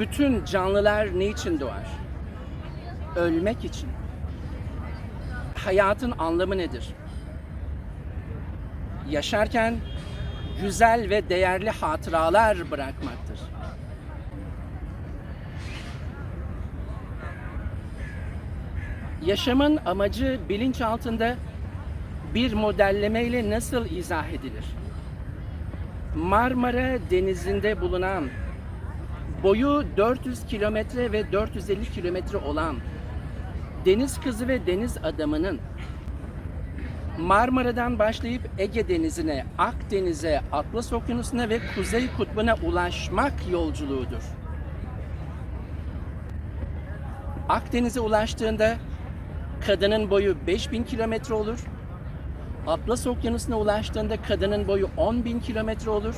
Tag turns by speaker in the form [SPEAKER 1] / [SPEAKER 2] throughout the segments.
[SPEAKER 1] Bütün canlılar ne için doğar? Ölmek için. Hayatın anlamı nedir? Yaşarken güzel ve değerli hatıralar bırakmaktır. Yaşamın amacı bilinç altında bir modellemeyle nasıl izah edilir? Marmara Denizi'nde bulunan boyu 400 kilometre ve 450 kilometre olan deniz kızı ve deniz adamının Marmara'dan başlayıp Ege Denizi'ne, Akdeniz'e, Atlas Okyanusu'na ve Kuzey Kutbu'na ulaşmak yolculuğudur. Akdeniz'e ulaştığında kadının boyu 5000 kilometre olur. Atlas Okyanusu'na ulaştığında kadının boyu 10.000 kilometre olur.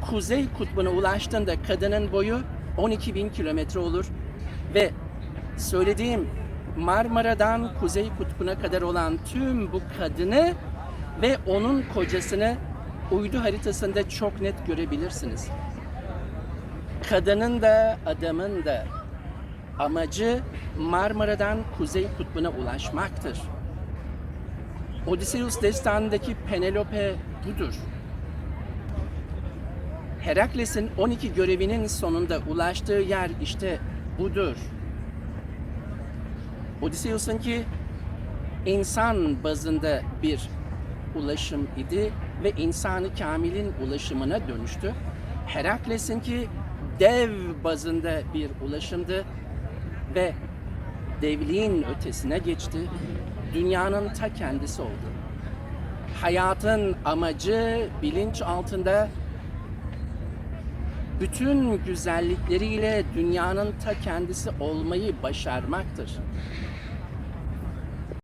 [SPEAKER 1] Kuzey Kutbu'na ulaştığında kadının boyu 12.000 kilometre olur. Ve söylediğim Marmara'dan Kuzey Kutbu'na kadar olan tüm bu kadını ve onun kocasını uydu haritasında çok net görebilirsiniz. Kadının da adamın da amacı Marmara'dan Kuzey Kutbu'na ulaşmaktır. Odysseus destanındaki Penelope budur. Herakles'in 12 görevinin sonunda ulaştığı yer işte budur. Odysseus'un ki insan bazında bir ulaşım idi ve insanı kamilin ulaşımına dönüştü. Herakles'in ki dev bazında bir ulaşımdı ve devliğin ötesine geçti. Dünyanın ta kendisi oldu. Hayatın amacı bilinç altında bütün güzellikleriyle dünyanın ta kendisi olmayı başarmaktır.